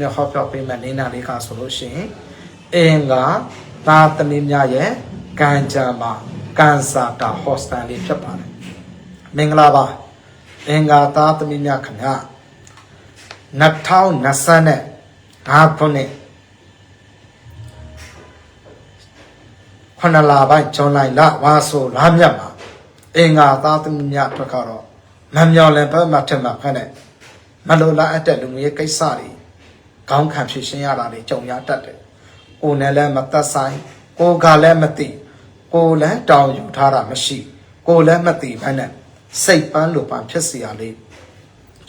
ညဟောပြောပေးမယ်နေနာလေးကဆိုလို့ရှိရင်အင်္ဂါသားသမီးများရဲ့ကံကြမ္မာကန်စာတာဟော့စတန်လေးဖြစ်ပါတယ်မင်္ဂလာပါအင်္ဂါသားသမီးများခင်ဗျာ2020နဲ့5ခုနှစ်ခဏလာပိုင်းဇွန်လလဝါဆိုလာမြတ်မှာအင်္ဂါသားသမီးများအတွက်ကတော့မမြော်လင်ဘက်မှာထက်မှာဖက်နဲ့မလိုလားအပ်တဲ့လူမျိုးရေးကိစ္စတွေ ခေါင်းခံဖြစ်ရှင်းရတာတွေကြုံရတတ်တယ်။ကိုယ်နဲ့လည်းမသက်ဆိုင်ကိုယ်ကလည်းမသိကိုယ်လည်းတောင်းယူထားတာမရှိကိုယ်လည်းမသိဘဲနဲ့စိတ်ပန်းလိုပန်းဖြစ်เสียလေး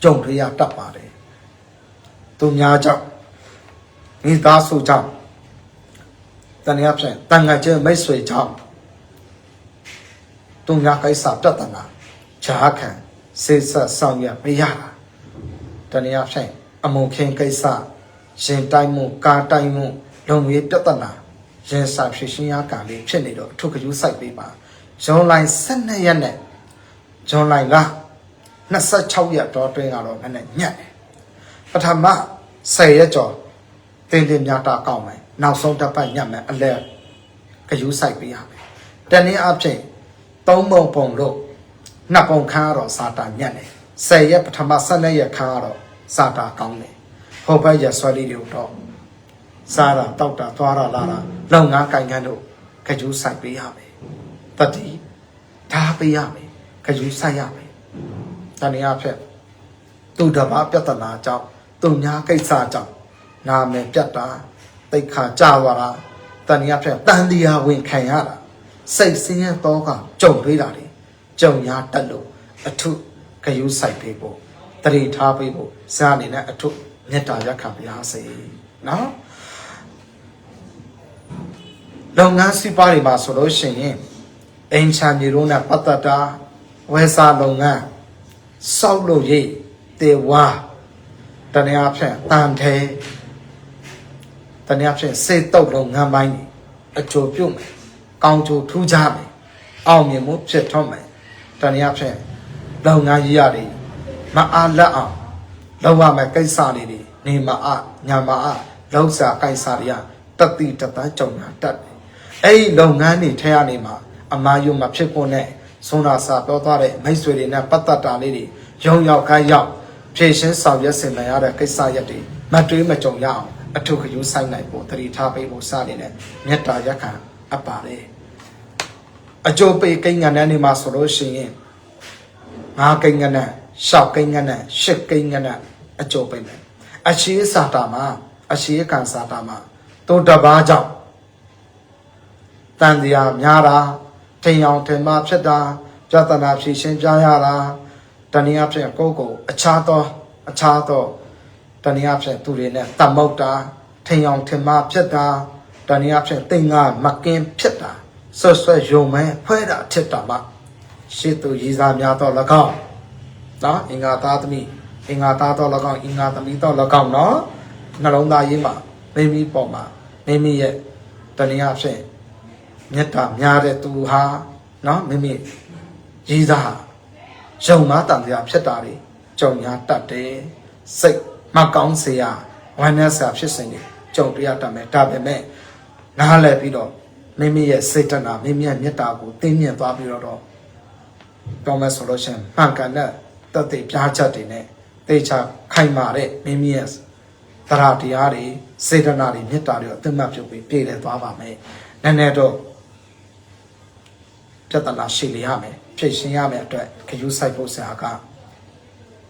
ကြုံတွေ့ရတတ်ပါတယ်။သူများကြောင့်မိသားစုကြောင့်တနည်းအားဖြင့်တန်ငါချင်းမိတ်ဆွေကြောင့်သူများကိစ္စပြဿနာဈာခံစိတ်ဆက်ဆောင်ရပေးရတာတနည်းအားဖြင့်အမုံခင်းကိစ္စ ရင်တိုင်းမှုကားတိုင်းမှုလုံငွေပြဿနာရင်စာဖြစ်ရှင်းရကလေးဖြစ်နေတော့အထုကယူစိုက်ပေးပါဇွန်လိုင်း12ရက်နဲ့ဇွန်လိုင်းက26ရက်တော့တွင်းကတော့နည်းနည်းညက်တယ်ပထမ10ရက်ကျော်တင်းတင်းများတာကောင်းမယ်နောက်ဆုံးတစ်ပတ်ညက်မယ်အလဲကယူစိုက်ပေးရမယ်တနည်းအားဖြင့်သုံးပုံပုံလို့နှစ်ပုံခန်းကတော့စာတာညက်တယ်10ရက်ပထမ12ရက်ခန်းကတော့စာတာကောင်းတယ် ဟောဘက်ရဆွဲလေးတွေကိုတော့စားတာတောက်တာသွားတာလာတာလုံငန်းကင်ကန်းတို့ခကြူးဆိုင်ပေးရမယ်တတိဓာပေးရမယ်ခကြူးဆိုင်ရမယ်တနည်းအားဖြင့်သူတပါပြဿနာကြောင့်သူများကိစ္စကြောင့်နာမည်ပြတ်တာတိတ်ခါကြသွားတာတနည်းအားဖြင့်တန်တရားဝင်ခံရတာစိတ်ဆင်းရဲတော့ကကြုံပေးတာလေကြုံရတတ်လို့အထုခကြူးဆိုင်ပေးဖို့တတိထားပေးဖို့စားအနေနဲ့အထု မေတ္တာရက်ခံပါစေနော်လုပ်ငန်းစီးပွားတွေမှာဆိုလို့ရှိရင်အင်ချာမြေတို့နဲ့ပတ်သက်တာဝယ်စာလုပ်ငန်းစောက်လို့ရိတ်တေဝါတနည်းအားဖြင့်တန်ထဲတနည်းအားဖြင့်စေတုပ်လုပ်ငန်းပိုင်းတွေအကျိုးပြုမယ်ကောင်းကျိုးထူးခြားမယ်အောင်မြင်မှုဖြစ်ထွန်းမယ်တနည်းအားဖြင့်လုပ်ငန်းကြီးရတယ်မအားလက်အောင် လောက်ရမယ့်ကိစ္စလေးတွေနေမအညာမအလောက်စာကိစ္စတွေကတတိတပန်းကြုံတာတတ်တယ်။အဲ့ဒီလုပ်ငန်းတွေထဲကနေမှအမာယုံမဖြစ်ဖို့နဲ့ဆွမ်းသာစာပြောသွားတဲ့မိတ်ဆွေတွေနဲ့ပတ်သက်တာလေးတွေရုံရောက်ခိုင်းရောက်ဖြည့်ရှင်းဆောင်ရွက်ဆင်နိုင်ရတဲ့ကိစ္စရက်တွေမတွေးမကြုံရအောင်အထုခယူဆိုင်နိုင်ဖို့တတိထားပေးဖို့စနေတဲ့မေတ္တာရက်ခံအပ်ပါတယ်။အကျိုးပေးကိန်းငံတဲ့နေမှာဆိုလို့ရှိရင်ငါးကိန်းကနက်ရှောက်ကိန်းကနက်ရှစ်ကိန်းကနက် အကျိုးပိတ်မယ်အရှိစာတာမှာအရှိကံစာတာမှာသူတပားကြောင့်တန်တရားများတာထင်အောင်ထင်မှားဖြစ်တာပြဿနာဖြေရှင်းပြရတာတနည်းအားဖြင့်ကိုယ့်ကိုယ်အခြားသောအခြားသောတနည်းအားဖြင့်သူတွေနဲ့တတ်မောက်တာထင်အောင်ထင်မှားဖြစ်တာတနည်းအားဖြင့်တိမ်ငါမကင်းဖြစ်တာဆွတ်ဆွတ်ယုံမဲဖွဲတာဖြစ်တာမှရှေ့သူရည်စားများတော့၎င်းနော်အင်္ဂါသားသမီး အင်္ဂါသားတော့၎င်းအင်္ဂါသမီးတော့၎င်းနော်နှလုံးသားရေးမှာမိမိပေါ်မှာမိမိရဲ့တဏှာဖြင့်မေတ္တာများတဲ့သူဟာနော်မိမိရည်စားယုံမှာတန်တရားဖြစ်တာတွေကြုံရတတ်တယ်စိတ်မကောင်းစေရဝမ်းနည်းစရာဖြစ်စဉ်တွေကြုံတွေ့ရတတ်မယ်ဒါပေမဲ့နားလည်ပြီးတော့မိမိရဲ့စိတ်တနာမိမိရဲ့မေတ္တာကိုသိမြင်သွားပြီးတော့ပြောမယ်ဆိုလို့ရှိရင်မှန်ကန်တဲ့တသက်ပြားချက်တွေနဲ့ တေချာခိုင်မာတဲ့မိမိရဲ့သရတရားတွေစေတနာတွေမေတ္တာတွေအသိမှတ်ပြုပြီးပြည့်လည်သွားပါမယ်။နည်းနည်းတော့ပြဿနာရှိလျရမယ်ဖြည့်ရှင်းရမယ်အတွက်ခရူးဆိုင်ဖို့ဆရာက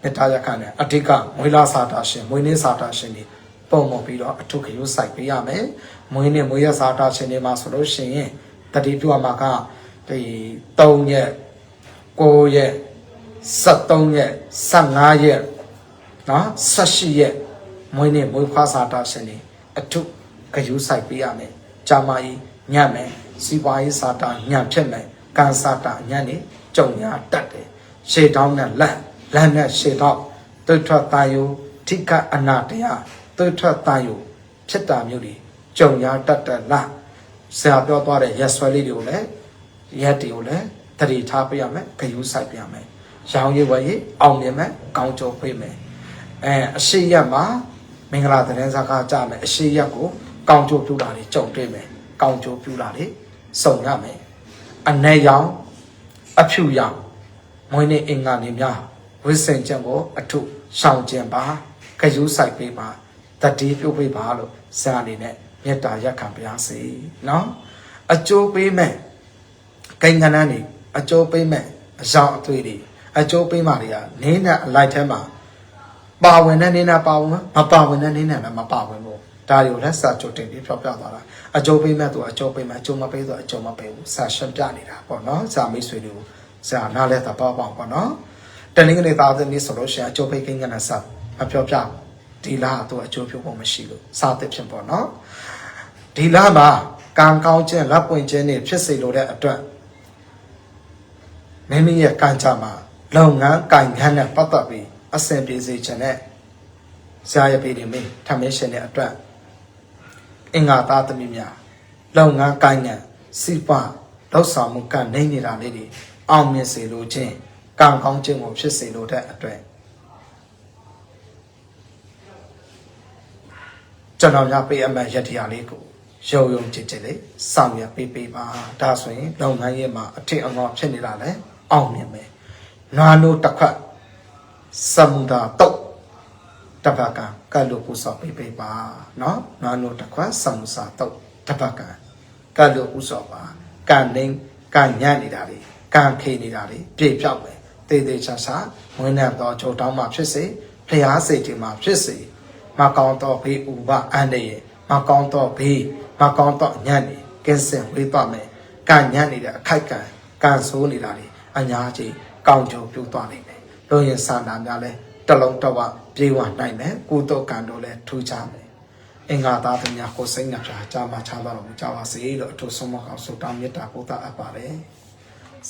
မေတ္တာရခနဲ့အဓိကမွေးလာစာတာရှင်မွေးနေ့စာတာရှင်တွေပုံမပြီးတော့အထုခရူးဆိုင်ပေးရမယ်။မွေးနေ့မွေးရစာတာရှင်တွေမှာဆိုလို့ရှိရင်တတိပြုအမှာကဒီ3ရက်9ရက်73ရက်15ရက် နော်18ရက်မွေးနေ့မွေးဖွားစာတာရှင်တွေအထုဂယူးဆိုင်ပေးရမယ်ကြာမကြီးညံ့မယ်စီပွားရေးစာတာညံ့ဖြစ်မယ်ကန်စာတာညံ့နေကြုံရတတ်တယ်ရှေ့တောင်းနဲ့လက်လက်နဲ့ရှေ့တော့တွတ်ထွက်တာယုထိကအနာတရားတွတ်ထွက်တာယုဖြစ်တာမျိုးတွေကြုံရတတ်တယ်လားဆရာပြောသွားတဲ့ရက်ဆွဲလေးတွေကိုလည်းရက်တွေကိုလည်းတတိထားပေးရမယ်ဂယူးဆိုင်ပေးရမယ်ရောင်ရည်ဝယ်ရည်အောင်မြင်မယ်ကောင်းကျိုးပေးမယ် အဲအရှိရက်မှာမမင်္ဂလာသတင်းစကားကြမယ်အရှိရက်ကိုကောင်းကျိုးပြုတာတွေကြုံတွေ့မယ်ကောင်းကျိုးပြုတာတွေစုံရမယ်အ내ရောင်အဖြူရောင်မွေးနေ့အင်္ဂါနေများဝိစင်ကျံကိုအထုရှောင်ကျင်ပါခရူးဆိုင်ပေးပါတတိပြုတ်ပေးပါလို့ဇာအနေနဲ့မေတ္တာရက်ခံပါစေနော်အကျိုးပေးမယ်ကိန်းကနန်းနေအကျိုးပေးမယ်အကြောင်းအသွေးတွေအကျိုးပေးမှတွေကနင်းနဲ့အလိုက်ထဲမှာ ပါဝင်တဲ့နေနဲ့ပါဝင်မပါဝင်တဲ့နေနဲ့လည်းမပါဝင်ဘူးဒါတွေကိုလက်စာချုပ်တင်ပြီးပြောပြသွားတာအကျိုးပေးမဲ့သူအကျိုးပေးမဲ့အကျိုးမပေးသူအကျိုးမပေးဘူးစာရှင်းပြနေတာပေါ့နော်ဇာမိတ်ဆွေတွေကိုဇာနားလဲတာပေါ့ပေါ့ပေါ့နော်တနင်္ဂနွေသားသမီးဆိုလို့ရှိရင်အကျိုးပေးကိန်းကနဲ့စာမပြောပြဘူးဒီလားသူအကျိုးပြုဖို့မရှိလို့စာသစ်ဖြစ်ပေါ့နော်ဒီလားမှာကံကောင်းခြင်းလက်ပွင့်ခြင်းတွေဖြစ်စေလိုတဲ့အတွက်မိမိရဲ့ကံကြမ္မာလုပ်ငန်းကံခန်းနဲ့ပတ်သက်ပြီး အဆင်ပြေစေခြင်းနဲ့ဇာယပေတွေမင်းထမင်းရှင်တဲ့အတွက်အင်္ဂါသားသမီးများလုပ်ငန်းကိုင်းငံစီပွားလောက်ဆောင်မှုကနေနေတာလေးတွေအောင်မြင်စေလိုခြင်းကံကောင်းခြင်းကိုဖြစ်စေလိုတဲ့အတွက်ကျွန်တော်များပေးအပ်မဲ့ရတရားလေးကိုရုံရုံချစ်ချစ်လေးဆောင်ရပေးပေးပါဒါဆိုရင်လုပ်ငန်းရေးမှာအထင်အငေါဖြစ်နေတာလဲအောင်မြင်မယ်ငါတို့တစ်ခတ် သမုဒ္ဒတုတ်တပကကလုကုစောပြပြပါနော်နာနုတခွသမုစာတုတ်တပကကလုကုစောပါကနိုင်ကညံ့နေတာလေကခေနေတာလေပြေပြောက်ပဲတေတေချာချာဝင်းနေတော့ချုပ်တောင်းမှဖြစ်စေဖျားစေခြင်းမှဖြစ်စေမကောင်းတော့ဘေးဥပအန္တရာယ်မကောင်းတော့ဘေးမကောင်းတော့ညံ့နေကင်းစင်ဝေးသွားမယ်ကညံ့နေတဲ့အခိုက်ကံကံဆိုးနေတာလေအညာကြီးကောင်းကြုံပြုတ်သွားနိုင်တယ် လို့ရင်စာနာများလဲတလုံးတော့ပြေဝနိုင်မယ်ကုသိုလ်ကံတို့လည်းထူးခြားမယ်အင်္ဂါသားသမီးကိုစိတ်နှပြကြာမှချမ်းသာတော်မူကြပါစေလို့အထူးဆုံးမကောင်းဆုတောင်းမေတ္တာပို့သအပ်ပါတယ်